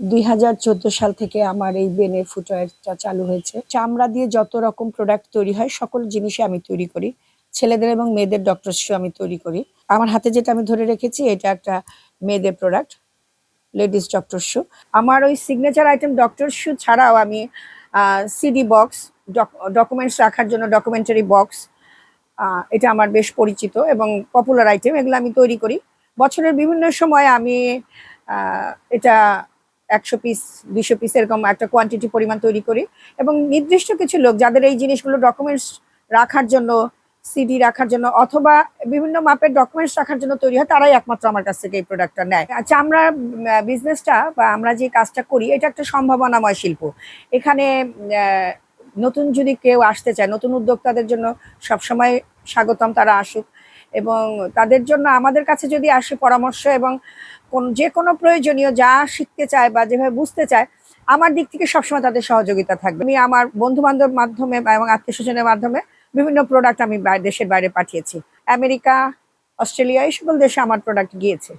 দুই হাজার চোদ্দ সাল থেকে আমার এই বেনে ফুটওয়্যারটা চালু হয়েছে। চামড়া দিয়ে যত রকম প্রোডাক্ট তৈরি হয়, সকল জিনিসই আমি তৈরি করি। ছেলেদের এবং মেয়েদের ডক্টর শু আমি তৈরি করি। আমার হাতে যেটা আমি ধরে রেখেছি, এটা একটা মেয়েদের প্রোডাক্ট লেডিস ডক্টর শু আমার ওই সিগনেচার আইটেম ডক্টর শু ছাড়াও আমি সিডি বক্স ডকুমেন্টস রাখার জন্য ডকুমেন্টারি বক্স এটা আমার বেশ পরিচিত এবং পপুলার আইটেম এগুলো আমি তৈরি করি। বছরের বিভিন্ন সময় আমি এটা একশো পিস দুইশো পিস এরকম একটা কোয়ান্টিটি পরিমাণ তৈরি করি। এবং নির্দিষ্ট কিছু লোক যাদের এই জিনিসগুলো ডকুমেন্টস রাখার জন্য সিডি রাখার জন্য অথবা বিভিন্ন মাপের ডকুমেন্টস রাখার জন্য তৈরি হয়, তারাই একমাত্র আমার কাছ থেকে এই প্রোডাক্টটা নেয়। আচ্ছা আমরা বিজনেসটা বা আমরা যে কাজটা করি, এটা একটা সম্ভাবনাময় শিল্প। এখানে নতুন যদি কেউ আসতে চায়, নতুন উদ্যোক্তাদের জন্য সবসময় স্বাগতম তারা আসুক। এবং তাদের জন্য আমাদের কাছে যদি আসে পরামর্শ এবং কোন যে কোনো প্রয়োজনীয় যা শিখতে চায় বা যেভাবে বুঝতে চায়, আমার দিক থেকে সবসময় তাদের সহযোগিতা থাকবে। আমি আমার বন্ধু বান্ধব মাধ্যমে এবং আত্মীয় স্বজনের মাধ্যমে বিভিন্ন প্রোডাক্ট আমি দেশের বাইরে পাঠিয়েছি। আমেরিকা, অস্ট্রেলিয়া, এই সকল দেশে আমার প্রোডাক্ট গিয়েছে।